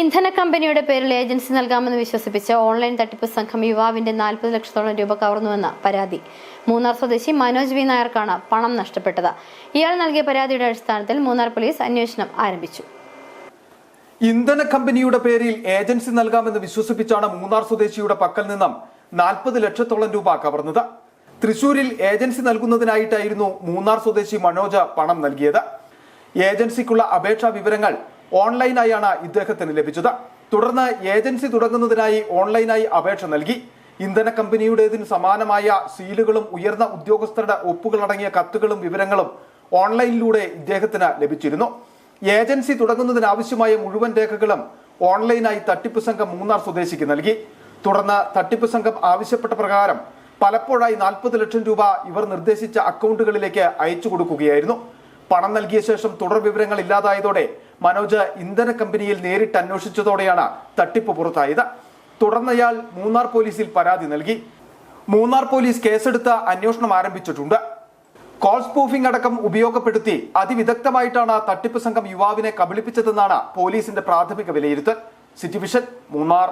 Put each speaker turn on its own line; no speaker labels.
ഇന്ധന കമ്പനിയുടെ പേരിൽ ഏജൻസി നൽകാമെന്ന് വിശ്വസിപ്പിച്ച് ഓൺലൈൻ തട്ടിപ്പ് സംഘം യുവാവിന്റെ നാൽപ്പത് ലക്ഷത്തോളം രൂപ കവർന്നുവെന്ന പരാതി. മൂന്നാർ സ്വദേശി മനോജ് വി. നായർക്കാണ് പണം നഷ്ടപ്പെട്ടത്. ഇയാൾ നൽകിയ പരാതിയുടെ അടിസ്ഥാനത്തിൽ മൂന്നാർ പോലീസ് അന്വേഷണം ആരംഭിച്ചു.
ഇന്ധന കമ്പനിയുടെ പേരിൽ ഏജൻസി നൽകാമെന്ന് വിശ്വസിപ്പിച്ചാണ് മൂന്നാർ സ്വദേശിയുടെ പക്കൽ നിന്നും നാൽപ്പത് ലക്ഷത്തോളം രൂപ കവർന്നത്. തൃശൂരിൽ ഏജൻസി നൽകുന്നതിനായിട്ടായിരുന്നു മൂന്നാർ സ്വദേശി മനോജ് പണം നൽകിയത്. ഏജൻസിക്കുള്ള അപേക്ഷാ വിവരങ്ങൾ ഓൺലൈനായാണ് ഇദ്ദേഹത്തിന് ലഭിച്ചത്. തുടർന്ന് ഏജൻസി തുടങ്ങുന്നതിനായി ഓൺലൈനായി അപേക്ഷ നൽകി. ഇന്ധന കമ്പനിയുടേതിന് സമാനമായ സീലുകളും ഉയർന്ന ഉദ്യോഗസ്ഥരുടെ ഒപ്പുകളടങ്ങിയ കത്തുകളും വിവരങ്ങളും ഓൺലൈനിലൂടെ ഇദ്ദേഹത്തിന് ലഭിച്ചിരുന്നു. ഏജൻസി തുടങ്ങുന്നതിനാവശ്യമായ മുഴുവൻ രേഖകളും ഓൺലൈനായി തട്ടിപ്പ് സംഘം മൂന്നാർ സ്വദേശിക്ക് നൽകി. തുടർന്ന് തട്ടിപ്പ് സംഘം ആവശ്യപ്പെട്ട പ്രകാരം പലപ്പോഴായി നാൽപ്പത് ലക്ഷം രൂപ ഇവർ നിർദ്ദേശിച്ച അക്കൗണ്ടുകളിലേക്ക് അയച്ചു കൊടുക്കുകയായിരുന്നു. പണം നൽകിയ ശേഷം തുടർ വിവരങ്ങൾ ഇല്ലാതായതോടെ മനോജ് ഇന്ധന കമ്പനിയിൽ നേരിട്ട് അന്വേഷിച്ചതോടെയാണ് തട്ടിപ്പ് പുറത്തായത്. തുടർന്ന് അയാൾ മൂന്നാർ പോലീസിൽ പരാതി നൽകി. മൂന്നാർ പോലീസ് കേസെടുത്ത് അന്വേഷണം ആരംഭിച്ചിട്ടുണ്ട്. കോൾ സ്പൂഫിംഗ് അടക്കം ഉപയോഗപ്പെടുത്തി അതിവിദഗ്ധമായിട്ടാണ് തട്ടിപ്പ് സംഘം യുവാവിനെ കബളിപ്പിച്ചതെന്നാണ് പോലീസിന്റെ പ്രാഥമിക വിലയിരുത്തൽ. City vision Munnar.